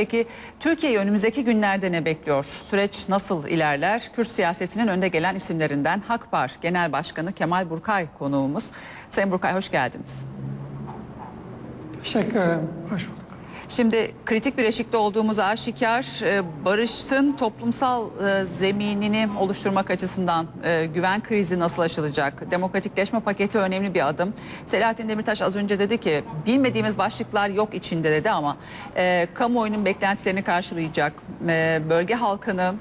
Peki Türkiye'yi önümüzdeki günlerde ne bekliyor? Süreç nasıl ilerler? Kürt siyasetinin önde gelen isimlerinden Hakpar Genel Başkanı Kemal Burkay konuğumuz. Sayın Burkay hoş geldiniz. Teşekkür ederim. Hoş bulduk. Şimdi kritik bir eşikte olduğumuz aşikar. Ee, Barış'ın toplumsal e, zeminini oluşturmak açısından e, güven krizi nasıl aşılacak? Demokratikleşme paketi önemli bir adım. Selahattin Demirtaş az önce dedi ki bilmediğimiz başlıklar yok içinde dedi ama e, kamuoyunun beklentilerini karşılayacak, e, bölge halkını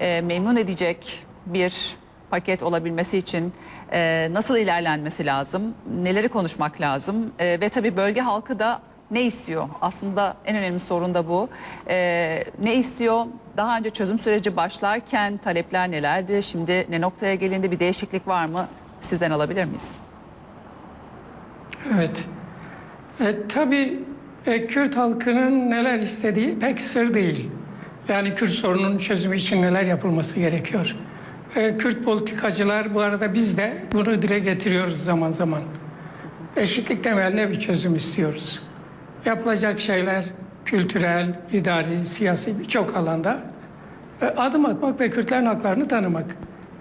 e, memnun edecek bir paket olabilmesi için e, nasıl ilerlenmesi lazım? Neleri konuşmak lazım? E, ve tabii bölge halkı da ne istiyor? Aslında en önemli sorun da bu. Ee, ne istiyor? Daha önce çözüm süreci başlarken talepler nelerdi? Şimdi ne noktaya gelindi? Bir değişiklik var mı? Sizden alabilir miyiz? Evet. E, tabii e, Kürt halkının neler istediği pek sır değil. Yani Kürt sorununun çözümü için neler yapılması gerekiyor. E, Kürt politikacılar bu arada biz de bunu dile getiriyoruz zaman zaman. Eşitlik temeline bir çözüm istiyoruz. Yapılacak şeyler kültürel, idari, siyasi birçok alanda e, adım atmak ve Kürtlerin haklarını tanımak.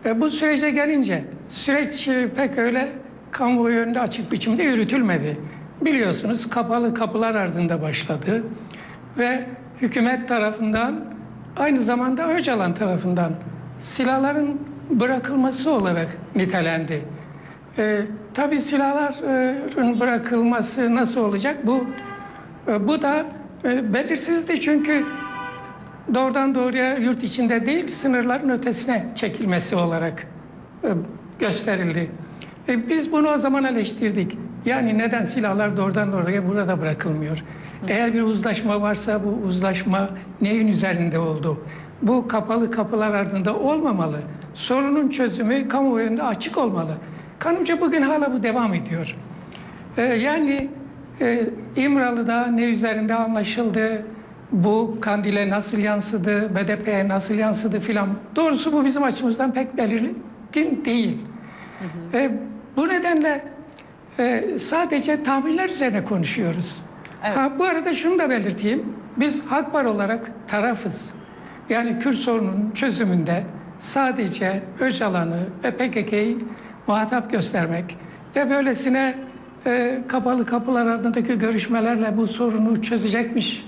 E, bu sürece gelince süreç pek öyle kamuoyu önünde açık biçimde yürütülmedi. Biliyorsunuz kapalı kapılar ardında başladı ve hükümet tarafından aynı zamanda Öcalan tarafından silahların bırakılması olarak nitelendi. E, tabii silahların bırakılması nasıl olacak? Bu bu da e, belirsizdi çünkü doğrudan doğruya yurt içinde değil sınırların ötesine çekilmesi olarak e, gösterildi. E, biz bunu o zaman eleştirdik. Yani neden silahlar doğrudan doğruya burada bırakılmıyor? Eğer bir uzlaşma varsa bu uzlaşma neyin üzerinde oldu? Bu kapalı kapılar ardında olmamalı. Sorunun çözümü kamuoyunda açık olmalı. Kanımca bugün hala bu devam ediyor. Ee, yani e, İmralı'da ne üzerinde anlaşıldı, bu Kandil'e nasıl yansıdı, BDP'ye nasıl yansıdı filan. Doğrusu bu bizim açımızdan pek belirgin değil. E, bu nedenle e, sadece tahminler üzerine konuşuyoruz. Evet. Ha, bu arada şunu da belirteyim. Biz Hakbar olarak tarafız. Yani Kürt sorununun çözümünde sadece Öcalan'ı ve PKK'yı muhatap göstermek ve böylesine e, kapalı kapılar ardındaki görüşmelerle bu sorunu çözecekmiş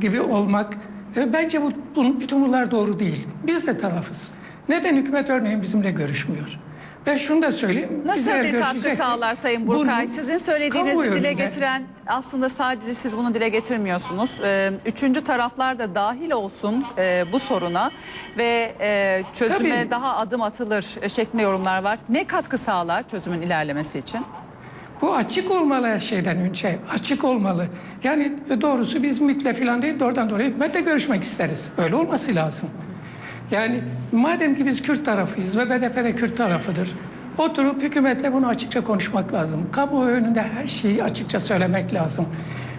gibi olmak e, bence bu, bunun, bütün bunlar doğru değil. Biz de tarafız. Neden hükümet örneğin bizimle görüşmüyor? Ve şunu da söyleyeyim. Nasıl bir katkı sağlar Sayın Burkay? Sizin söylediğinizi dile önünde- getiren aslında sadece siz bunu dile getirmiyorsunuz. Ee, üçüncü taraflar da dahil olsun e, bu soruna ve e, çözüme Tabii. daha adım atılır e, şeklinde yorumlar var. Ne katkı sağlar çözümün ilerlemesi için? Bu açık olmalı her şeyden önce. Açık olmalı. Yani doğrusu biz MİT'le falan değil doğrudan doğruya hükümetle görüşmek isteriz. Öyle olması lazım. Yani madem ki biz Kürt tarafıyız ve BDP de Kürt tarafıdır. Oturup hükümetle bunu açıkça konuşmak lazım. Kamuoyu önünde her şeyi açıkça söylemek lazım.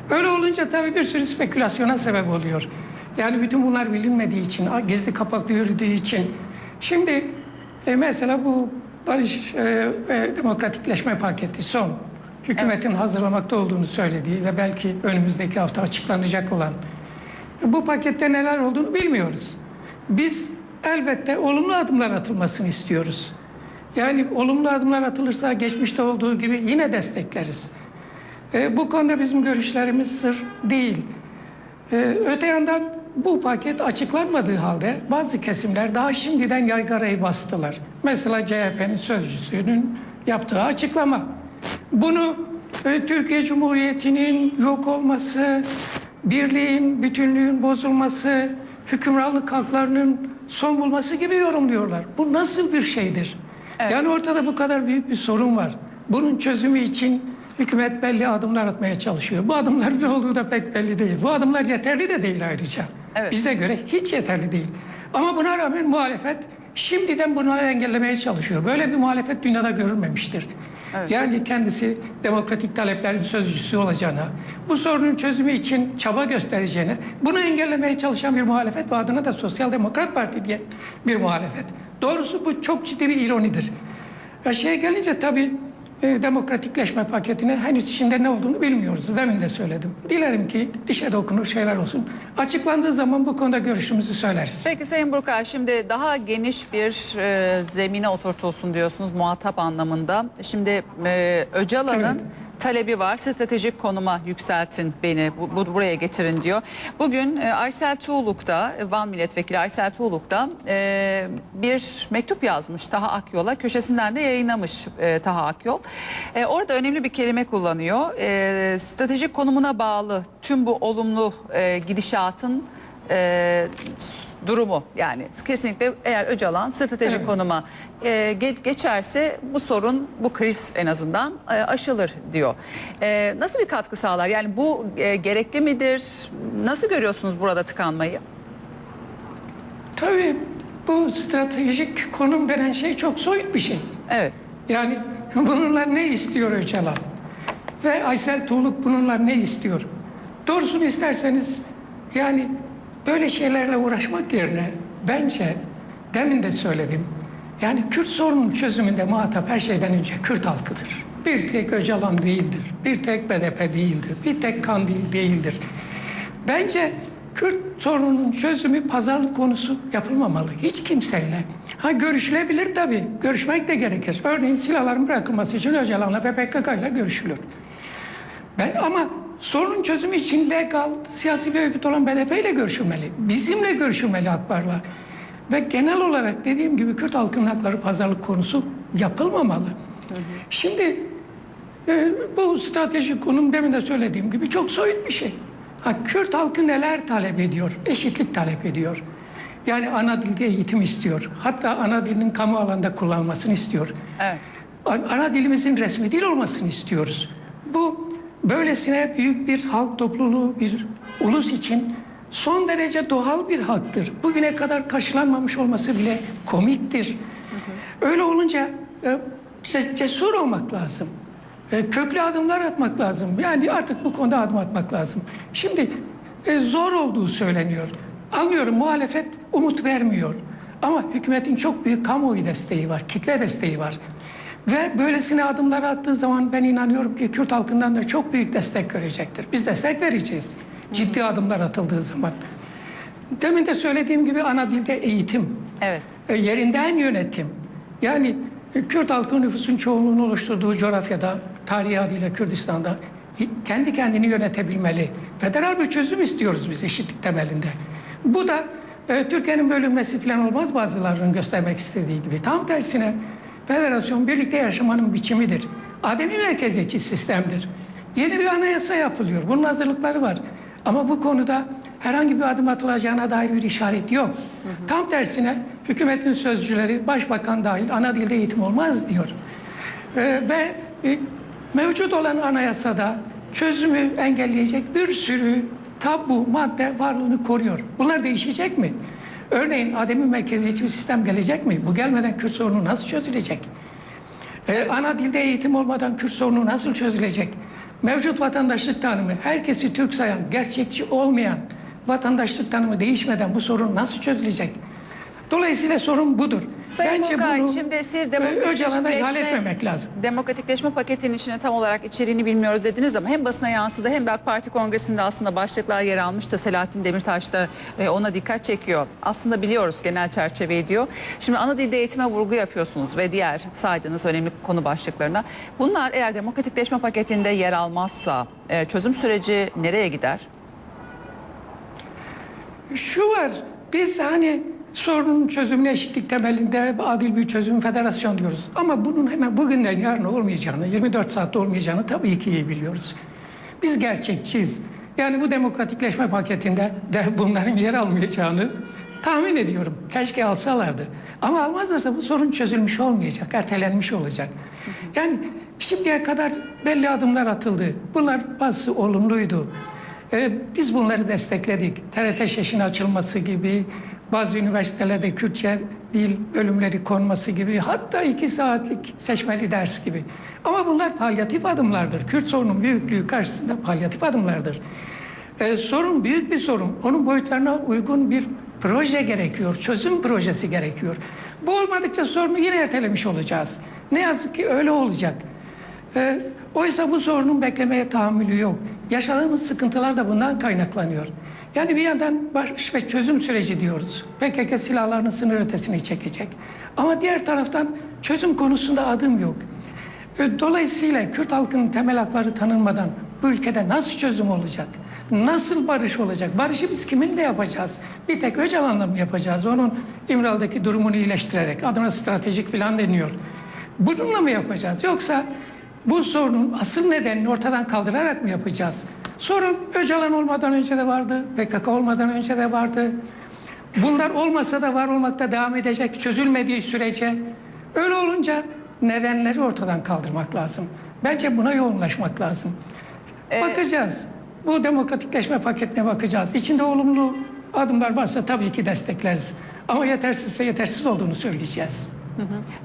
Öyle olunca tabii bir sürü spekülasyona sebep oluyor. Yani bütün bunlar bilinmediği için, gizli kapaklı yürüdüğü için. Şimdi e, mesela bu barış e, ve demokratikleşme paketi son. Hükümetin hazırlamakta olduğunu söylediği ve belki önümüzdeki hafta açıklanacak olan bu pakette neler olduğunu bilmiyoruz. Biz elbette olumlu adımlar atılmasını istiyoruz. Yani olumlu adımlar atılırsa geçmişte olduğu gibi yine destekleriz. E, bu konuda bizim görüşlerimiz sır değil. E, öte yandan bu paket açıklanmadığı halde bazı kesimler daha şimdiden yaygarayı bastılar. Mesela CHP'nin sözcüsünün yaptığı açıklama. Bunu e, Türkiye Cumhuriyeti'nin yok olması, birliğin, bütünlüğün bozulması, hükümranlık haklarının son bulması gibi yorumluyorlar. Bu nasıl bir şeydir? Yani ortada bu kadar büyük bir sorun var. Bunun çözümü için hükümet belli adımlar atmaya çalışıyor. Bu adımların ne olduğu da pek belli değil. Bu adımlar yeterli de değil ayrıca. Evet. Bize göre hiç yeterli değil. Ama buna rağmen muhalefet şimdiden bunları engellemeye çalışıyor. Böyle bir muhalefet dünyada görülmemiştir. Yani kendisi demokratik taleplerin sözcüsü olacağına, bu sorunun çözümü için çaba göstereceğine, bunu engellemeye çalışan bir muhalefet ve adına da Sosyal Demokrat Parti diye bir muhalefet. Doğrusu bu çok ciddi bir ironidir. Ya şeye gelince tabii e, demokratikleşme paketine henüz içinde ne olduğunu bilmiyoruz. Demin de söyledim. Dilerim ki dişe dokunur şeyler olsun. Açıklandığı zaman bu konuda görüşümüzü söyleriz. Peki Sayın Burkay şimdi daha geniş bir e, zemine oturtulsun diyorsunuz muhatap anlamında. Şimdi e, Öcalan'ın Evet. Talebi var. Stratejik konuma yükseltin beni, bu, bu- buraya getirin diyor. Bugün e, Aysel Tuğluk da, e, Van Milletvekili Aysel Tuğluk da e, bir mektup yazmış Taha Akyol'a. Köşesinden de yayınlamış e, Taha Akyol. E, orada önemli bir kelime kullanıyor. E, stratejik konumuna bağlı tüm bu olumlu e, gidişatın e, durumu yani kesinlikle eğer Öcalan stratejik Evet. konuma e, ge- geçerse bu sorun bu kriz en azından e, aşılır diyor. E, nasıl bir katkı sağlar? Yani bu e, gerekli midir? Nasıl görüyorsunuz burada tıkanmayı? Tabii bu stratejik konum denen şey çok soyut bir şey. Evet. Yani bununla ne istiyor Öcalan? Ve Aysel Tuğluk bununla ne istiyor? Doğrusunu isterseniz yani böyle şeylerle uğraşmak yerine bence demin de söyledim. Yani Kürt sorunun çözümünde muhatap her şeyden önce Kürt halkıdır. Bir tek Öcalan değildir. Bir tek BDP değildir. Bir tek Kandil değildir. Bence Kürt sorununun çözümü pazarlık konusu yapılmamalı. Hiç kimseyle. Ha görüşülebilir tabii. Görüşmek de gerekir. Örneğin silahların bırakılması için Öcalan'la ve PKK görüşülür. Ben, ama sorunun çözümü için legal, siyasi bir örgüt olan BDP ile görüşülmeli. Bizimle görüşülmeli Akbar'la. Ve genel olarak dediğim gibi Kürt halkının hakları pazarlık konusu yapılmamalı. Şimdi e, bu stratejik konum demin de söylediğim gibi çok soyut bir şey. Ha, Kürt halkı neler talep ediyor? Eşitlik talep ediyor. Yani ana dilde eğitim istiyor. Hatta ana dilinin kamu alanda kullanılmasını istiyor. Evet. Ana dilimizin resmi dil olmasını istiyoruz. Bu böylesine büyük bir halk topluluğu, bir ulus için son derece doğal bir haktır. Bugüne kadar karşılanmamış olması bile komiktir. Öyle olunca e, ce- cesur olmak lazım. E, Köklü adımlar atmak lazım. Yani artık bu konuda adım atmak lazım. Şimdi e, zor olduğu söyleniyor. Anlıyorum muhalefet umut vermiyor. Ama hükümetin çok büyük kamuoyu desteği var, kitle desteği var. Ve böylesine adımlar attığı zaman ben inanıyorum ki Kürt halkından da çok büyük destek görecektir. Biz destek vereceğiz. Ciddi adımlar atıldığı zaman. Demin de söylediğim gibi ana dilde eğitim. Evet. E, yerinden yönetim. Yani e, Kürt halkı nüfusun çoğunluğunu oluşturduğu coğrafyada, tarihi adıyla Kürdistan'da kendi kendini yönetebilmeli. Federal bir çözüm istiyoruz biz eşitlik temelinde. Bu da e, Türkiye'nin bölünmesi falan olmaz bazılarının göstermek istediği gibi. Tam tersine federasyon birlikte yaşamanın biçimidir. Ademi merkeziyetçi sistemdir. Yeni bir anayasa yapılıyor. Bunun hazırlıkları var. Ama bu konuda herhangi bir adım atılacağına dair bir işaret yok. Tam tersine hükümetin sözcüleri, başbakan dahil ana dilde eğitim olmaz diyor. Ee, ve e, mevcut olan anayasada çözümü engelleyecek bir sürü tabu madde varlığını koruyor. Bunlar değişecek mi? Örneğin ademi merkeziyetçi bir sistem gelecek mi? Bu gelmeden Kürt sorunu nasıl çözülecek? Ee, ana dilde eğitim olmadan Kürt sorunu nasıl çözülecek? Mevcut vatandaşlık tanımı, herkesi Türk sayan, gerçekçi olmayan vatandaşlık tanımı değişmeden bu sorun nasıl çözülecek? Dolayısıyla sorun budur. Sayın Bence Burkay bunu şimdi siz e, demokratikleşme, lazım. demokratikleşme paketinin içine tam olarak içeriğini bilmiyoruz dediniz ama hem basına yansıdı hem de AK Parti kongresinde aslında başlıklar yer almış da Selahattin Demirtaş da e, ona dikkat çekiyor. Aslında biliyoruz genel çerçeveyi diyor. Şimdi ana dilde eğitime vurgu yapıyorsunuz ve diğer saydığınız önemli konu başlıklarına. Bunlar eğer demokratikleşme paketinde yer almazsa e, çözüm süreci nereye gider? Şu var, biz hani sorunun çözümüne eşitlik temelinde adil bir çözüm federasyon diyoruz. Ama bunun hemen bugünden yarına olmayacağını, 24 saatte olmayacağını tabii ki iyi biliyoruz. Biz gerçekçiyiz. Yani bu demokratikleşme paketinde de bunların yer almayacağını tahmin ediyorum. Keşke alsalardı. Ama almazlarsa bu sorun çözülmüş olmayacak, ertelenmiş olacak. Yani şimdiye kadar belli adımlar atıldı. Bunlar bazısı olumluydu. Ee, biz bunları destekledik. TRT şeşin açılması gibi, bazı üniversitelerde Kürtçe dil bölümleri konması gibi, hatta iki saatlik seçmeli ders gibi. Ama bunlar palyatif adımlardır. Kürt sorunun büyüklüğü karşısında palyatif adımlardır. Ee, sorun büyük bir sorun. Onun boyutlarına uygun bir proje gerekiyor, çözüm projesi gerekiyor. Bu olmadıkça sorunu yine ertelemiş olacağız. Ne yazık ki öyle olacak. E, oysa bu sorunun beklemeye tahammülü yok. Yaşadığımız sıkıntılar da bundan kaynaklanıyor. Yani bir yandan barış ve çözüm süreci diyoruz. PKK silahlarını sınır ötesine çekecek. Ama diğer taraftan çözüm konusunda adım yok. E, Dolayısıyla Kürt halkının temel hakları tanınmadan bu ülkede nasıl çözüm olacak? Nasıl barış olacak? Barışı biz kiminle yapacağız? Bir tek Öcalan'la mı yapacağız? Onun İmralı'daki durumunu iyileştirerek, adına stratejik falan deniyor. Bununla mı yapacağız? Yoksa bu sorunun asıl nedenini ortadan kaldırarak mı yapacağız? Sorun Öcalan olmadan önce de vardı, PKK olmadan önce de vardı. Bunlar olmasa da var olmakta devam edecek çözülmediği sürece. Öyle olunca nedenleri ortadan kaldırmak lazım. Bence buna yoğunlaşmak lazım. Bakacağız. Bu demokratikleşme paketine bakacağız. İçinde olumlu adımlar varsa tabii ki destekleriz. Ama yetersizse yetersiz olduğunu söyleyeceğiz.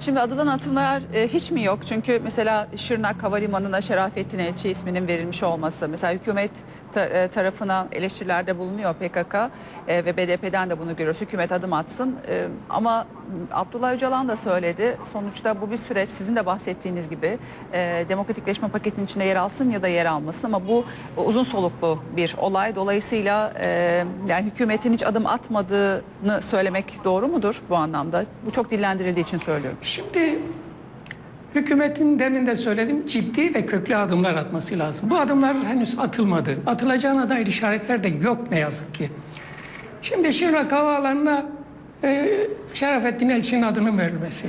Şimdi adılan atımlar e, hiç mi yok? Çünkü mesela Şırnak Havalimanı'na Şerafettin Elçi isminin verilmiş olması, mesela hükümet e, tarafına eleştirilerde bulunuyor PKK e, ve BDP'den de bunu görüyoruz. Hükümet adım atsın. Ama Abdullah Öcalan da söyledi. Sonuçta bu bir süreç. Sizin de bahsettiğiniz gibi e, demokratikleşme paketinin içinde yer alsın ya da yer almasın. Ama bu uzun soluklu bir olay. Dolayısıyla e, yani hükümetin hiç adım atmadığını söylemek doğru mudur bu anlamda? Bu çok dillendirildiği için söylüyorum. Şimdi hükümetin demin de söyledim ciddi ve köklü adımlar atması lazım. Bu adımlar henüz atılmadı. Atılacağına dair işaretler de yok ne yazık ki. Şimdi Şırnak Havaalanı'na e, Şerafettin Elçi'nin adının verilmesi.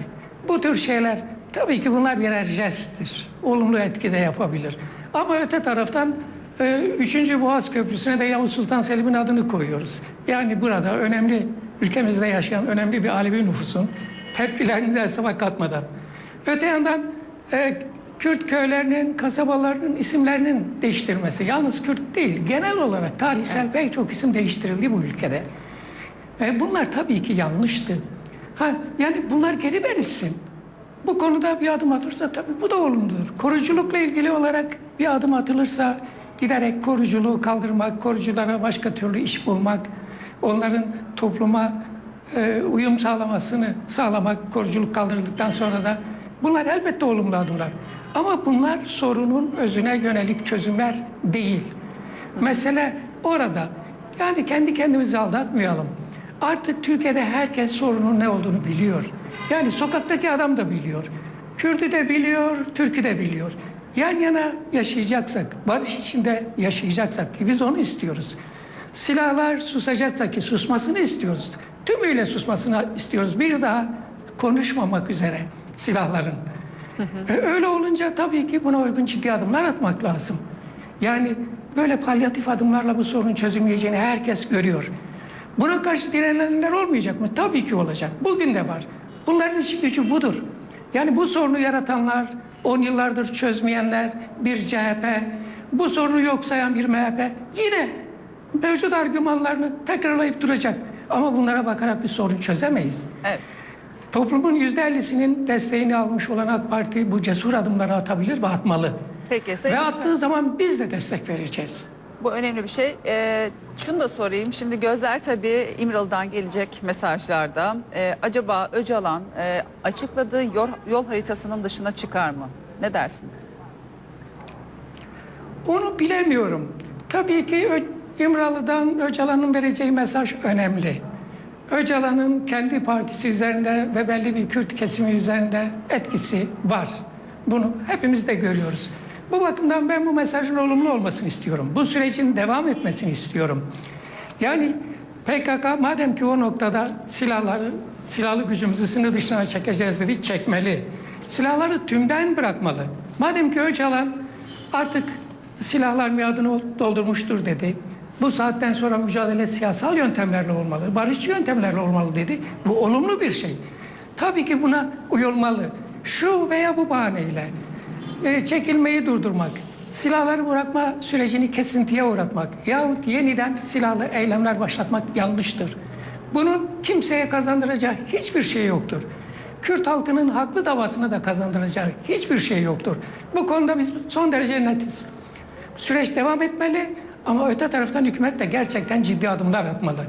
Bu tür şeyler tabii ki bunlar birer jesttir. Olumlu etki de yapabilir. Ama öte taraftan e, 3. Boğaz Köprüsü'ne de Yavuz Sultan Selim'in adını koyuyoruz. Yani burada önemli, ülkemizde yaşayan önemli bir Alevi nüfusun tepkilerini de hesaba katmadan. Öte yandan e, Kürt köylerinin, kasabalarının isimlerinin değiştirmesi. Yalnız Kürt değil, genel olarak tarihsel pek çok isim değiştirildi bu ülkede. E, bunlar tabii ki yanlıştı. Ha, yani bunlar geri verilsin. Bu konuda bir adım atılırsa tabii bu da olumludur. Koruculukla ilgili olarak bir adım atılırsa giderek koruculuğu kaldırmak, koruculara başka türlü iş bulmak, onların topluma e, uyum sağlamasını sağlamak, koruculuk kaldırıldıktan sonra da bunlar elbette olumlu adımlar. Ama bunlar sorunun özüne yönelik çözümler değil. Mesele orada. Yani kendi kendimizi aldatmayalım. Artık Türkiye'de herkes sorunun ne olduğunu biliyor. Yani sokaktaki adam da biliyor. Kürdü de biliyor, Türk'ü de biliyor. Yan yana yaşayacaksak, barış içinde yaşayacaksak ki biz onu istiyoruz. Silahlar susacaksa ki susmasını istiyoruz. Tümüyle susmasını istiyoruz. Bir daha konuşmamak üzere silahların. E, öyle olunca tabii ki buna uygun ciddi adımlar atmak lazım. Yani böyle palyatif adımlarla bu sorunun çözülmeyeceğini herkes görüyor. Buna karşı direnenler olmayacak mı? Tabii ki olacak. Bugün de var. Bunların işi gücü budur. Yani bu sorunu yaratanlar, 10 yıllardır çözmeyenler, bir CHP, bu sorunu yok sayan bir MHP yine mevcut argümanlarını tekrarlayıp duracak. Ama bunlara bakarak bir sorun çözemeyiz. Evet. Toplumun yüzde ellisinin desteğini almış olan AK Parti bu cesur adımları atabilir ve atmalı. Peki Sayın Ve attığı zaman biz de destek vereceğiz. Bu önemli bir şey. Ee, şunu da sorayım. Şimdi gözler tabii İmralı'dan gelecek mesajlarda. Ee, acaba Öcalan e, açıkladığı yol, yol haritasının dışına çıkar mı? Ne dersiniz? Onu bilemiyorum. Tabii ki Ö- İmralı'dan Öcalan'ın vereceği mesaj önemli. Öcalan'ın kendi partisi üzerinde ve belli bir Kürt kesimi üzerinde etkisi var. Bunu hepimiz de görüyoruz. Bu bakımdan ben bu mesajın olumlu olmasını istiyorum. Bu sürecin devam etmesini istiyorum. Yani PKK madem ki o noktada silahları, silahlı gücümüzü sınır dışına çekeceğiz dedi, çekmeli. Silahları tümden bırakmalı. Madem ki Öcalan artık silahlar miadını doldurmuştur dedi. Bu saatten sonra mücadele siyasal yöntemlerle olmalı, barışçı yöntemlerle olmalı dedi. Bu olumlu bir şey. Tabii ki buna uyulmalı. Şu veya bu bahaneyle e, çekilmeyi durdurmak, silahları bırakma sürecini kesintiye uğratmak yahut yeniden silahlı eylemler başlatmak yanlıştır. Bunun kimseye kazandıracağı hiçbir şey yoktur. Kürt halkının haklı davasını da kazandıracağı hiçbir şey yoktur. Bu konuda biz son derece netiz. Süreç devam etmeli ama öte taraftan hükümet de gerçekten ciddi adımlar atmalı.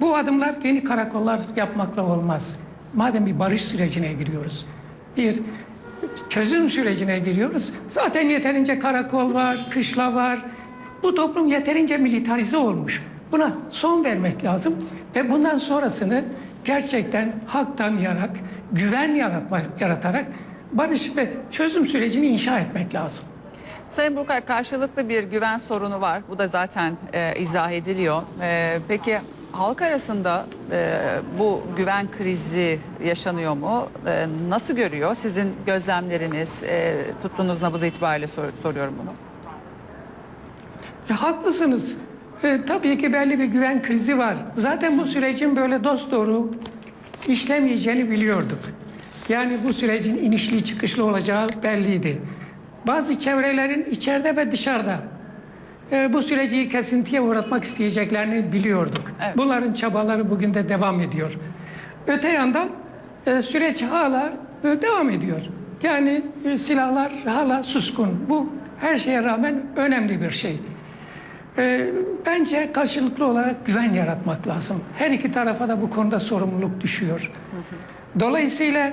Bu adımlar yeni karakollar yapmakla olmaz. Madem bir barış sürecine giriyoruz, bir çözüm sürecine giriyoruz. Zaten yeterince karakol var, kışla var. Bu toplum yeterince militarize olmuş. Buna son vermek lazım ve bundan sonrasını gerçekten hak tanıyarak, güven yaratmak, yaratarak barış ve çözüm sürecini inşa etmek lazım. Sayın Burkay karşılıklı bir güven sorunu var. Bu da zaten e, izah ediliyor. E, peki halk arasında e, bu güven krizi yaşanıyor mu? E, nasıl görüyor? Sizin gözlemleriniz, e, tuttuğunuz nabız itibariyle sor- soruyorum bunu. E, haklısınız. E, tabii ki belli bir güven krizi var. Zaten bu sürecin böyle dosdoğru işlemeyeceğini biliyorduk. Yani bu sürecin inişli çıkışlı olacağı belliydi. Bazı çevrelerin içeride ve dışarıda e, bu süreci kesintiye uğratmak isteyeceklerini biliyorduk. Evet. Bunların çabaları bugün de devam ediyor. Öte yandan e, süreç hala e, devam ediyor. Yani e, silahlar hala suskun. Bu her şeye rağmen önemli bir şey. E, bence karşılıklı olarak güven yaratmak lazım. Her iki tarafa da bu konuda sorumluluk düşüyor. Dolayısıyla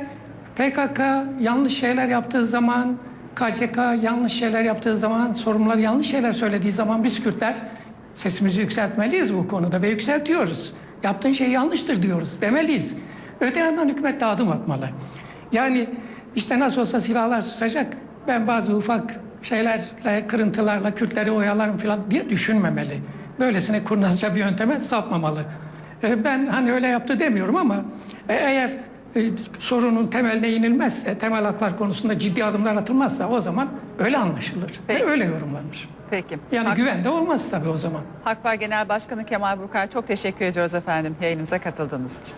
PKK yanlış şeyler yaptığı zaman, KCK yanlış şeyler yaptığı zaman, sorumlular yanlış şeyler söylediği zaman biz Kürtler sesimizi yükseltmeliyiz bu konuda ve yükseltiyoruz. Yaptığın şey yanlıştır diyoruz, demeliyiz. Öte yandan hükümet de adım atmalı. Yani işte nasıl olsa silahlar susacak, ben bazı ufak şeylerle, kırıntılarla Kürtleri oyalarım falan diye düşünmemeli. Böylesine kurnazca bir yönteme sapmamalı. E, Ben hani öyle yaptı demiyorum ama e, eğer e, sorunun temeline inilmezse, temel haklar konusunda ciddi adımlar atılmazsa o zaman öyle anlaşılır Peki. ve öyle yorumlanır. Peki. Yani Hak, güven de olmaz tabii o zaman. Hakbar Genel Başkanı Kemal Burkay çok teşekkür ediyoruz efendim yayınımıza katıldığınız için.